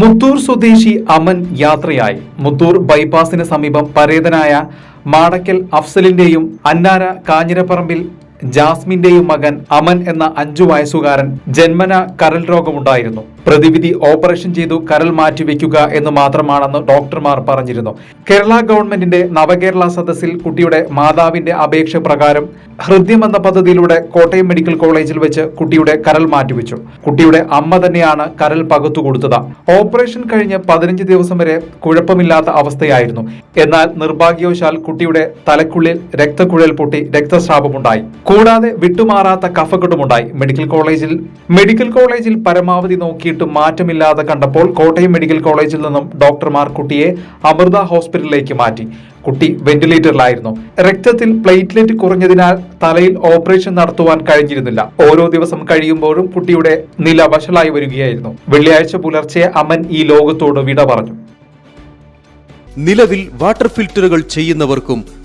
മുത്തൂർ സ്വദേശി അമൻ യാത്രയായി. മുത്തൂർ ബൈപ്പാസിന് സമീപം പരേതനായ മാടക്കൽ അഫ്സലിന്റെയും അന്നാര കാഞ്ഞിരപ്പറമ്പിൽ ജാസ്മിന്റെയും മകൻ അമൻ എന്ന അഞ്ചു വയസ്സുകാരൻ ജന്മന കരൽ രോഗമുണ്ടായിരുന്നു. പ്രതിവിധി ഓപ്പറേഷൻ ചെയ്തു കരൾ മാറ്റിവെക്കുക എന്ന് മാത്രമാണെന്ന് ഡോക്ടർമാർ പറഞ്ഞിരുന്നു. കേരള ഗവൺമെന്റിന്റെ നവകേരള സദസ്സിൽ കുട്ടിയുടെ മാതാവിന്റെ അപേക്ഷ പ്രകാരം ഹൃദ്യം എന്ന പദ്ധതിയിലൂടെ കോട്ടയം മെഡിക്കൽ കോളേജിൽ വെച്ച് കുട്ടിയുടെ കരൾ മാറ്റിവെച്ചു. കുട്ടിയുടെ അമ്മ തന്നെയാണ് കരൾ പകുത്തു കൊടുത്തത്. ഓപ്പറേഷൻ കഴിഞ്ഞ് പതിനഞ്ച് ദിവസം വരെ കുഴപ്പമില്ലാത്ത അവസ്ഥയായിരുന്നു. എന്നാൽ നിർഭാഗ്യവശാൽ കുട്ടിയുടെ തലക്കുള്ളിൽ രക്തക്കുഴൽ പൊട്ടി രക്തസ്രാവമുണ്ടായി. കൂടാതെ വിട്ടുമാറാത്ത കഫക്കെട്ടുമുണ്ടായി. മെഡിക്കൽ കോളേജിൽ മെഡിക്കൽ കോളേജിൽ പരമാവധി നോക്കിയിട്ട് മാറ്റമില്ലാതെ കണ്ടപ്പോൾ കോട്ടയം മെഡിക്കൽ കോളേജിൽ നിന്നും ഡോക്ടർമാർ കുട്ടിയെ അമൃത ഹോസ്പിറ്റലിലേക്ക് മാറ്റി. കുട്ടി വെന്റിലേറ്ററിലായിരുന്നു. രക്തത്തിൽ പ്ലേറ്റ്ലെറ്റ് കുറഞ്ഞതിനാൽ തലയിൽ ഓപ്പറേഷൻ നടത്തുവാൻ കഴിഞ്ഞിരുന്നില്ല. ഓരോ ദിവസം കഴിയുമ്പോഴും കുട്ടിയുടെ നില വഷളായി വരികയായിരുന്നു. വെള്ളിയാഴ്ച പുലർച്ചെ അമൻ ഈ ലോകത്തോട് വിട പറഞ്ഞു. നിലവിൽ വാട്ടർ ഫിൽറ്ററുകൾ ചെയ്യുന്നവർക്കും